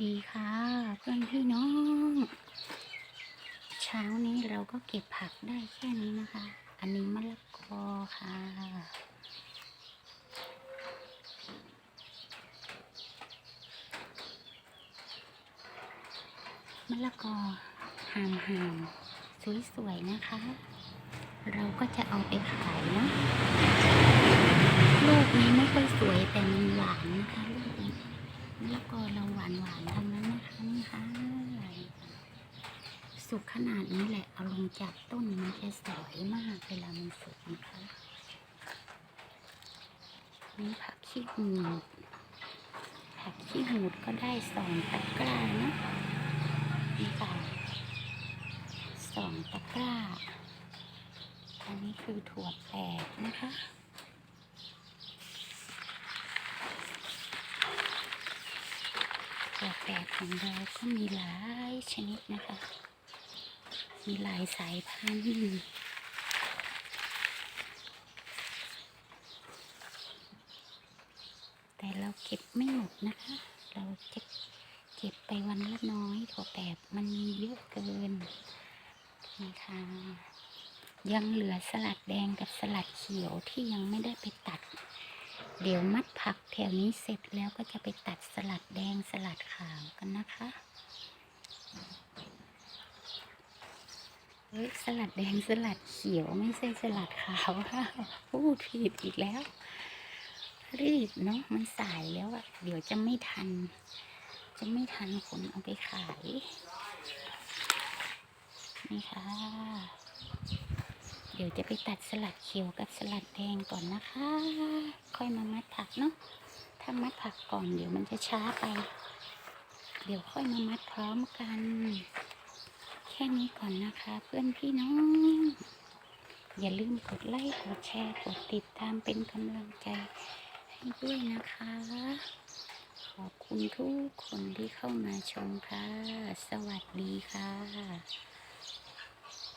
ดีค่ะ เพื่อนพี่น้อง เช้านี้เราก็เก็บผักได้แค่นี้นะคะ อันนี้มะละกอค่ะ มะละกอหามหามๆสวยๆนะคะ เราก็จะเอาไปขายนะ ลูกนี้ไม่ค่อยสวยแต่มันหวานนะคะลูกนี้มะละกอ เราหวานหวานทั้งนั้นนะคะนี่ค่ะสุกขนาดนี้แหละเอาลงจากต้นมันจะสวยมากเวลามันสุกนะคะนี่ผักขี้หูดผักขี้หูดก็ได้สองตะกร้านะนี่ค่ะสองตะกร้า อันนี้คือถั่วแปดนะคะ ถั่วแปดของเราก็มีหลายชนิดนะคะ มีหลายสายพันธุ์แต่เราเก็บไม่หมดนะคะ เราจะเก็บไปวันละน้อยถั่วแปบมันมีเยอะเกินนี่ค่ะยังเหลือสลัดแดงกับสลัดเขียวที่ยังไม่ได้ไปตัด เดี๋ยวมัดผักแถวนี้เสร็จแล้วก็จะไปตัดสลัดแดงสลัดขาวกันนะคะเฮ้ยสลัดแดงสลัดเขียวไม่ใช่สลัดขาวพูดผิดอีกแล้ว รีบเนาะมันสายแล้วอะเดี๋ยวจะไม่ทัน จะไม่ทันคนเอาไปขาย นี่ค่ะ เดี๋ยวจะไปตัดสลัดเขียวกับสลัดแดงก่อนนะคะ ค่อยมามัดผักเนาะ ถ้ามัดผักก่อนเดี๋ยวมันจะช้าไป เดี๋ยวค่อยมามัดพร้อมกัน แค่นี้ก่อนนะคะ เพื่อนพี่น้อง อย่าลืมกดไลค์กดแชร์กดติดตามเป็นกำลังใจให้ด้วยนะคะ ขอบคุณทุกคนที่เข้ามาชมค่ะ สวัสดีค่ะ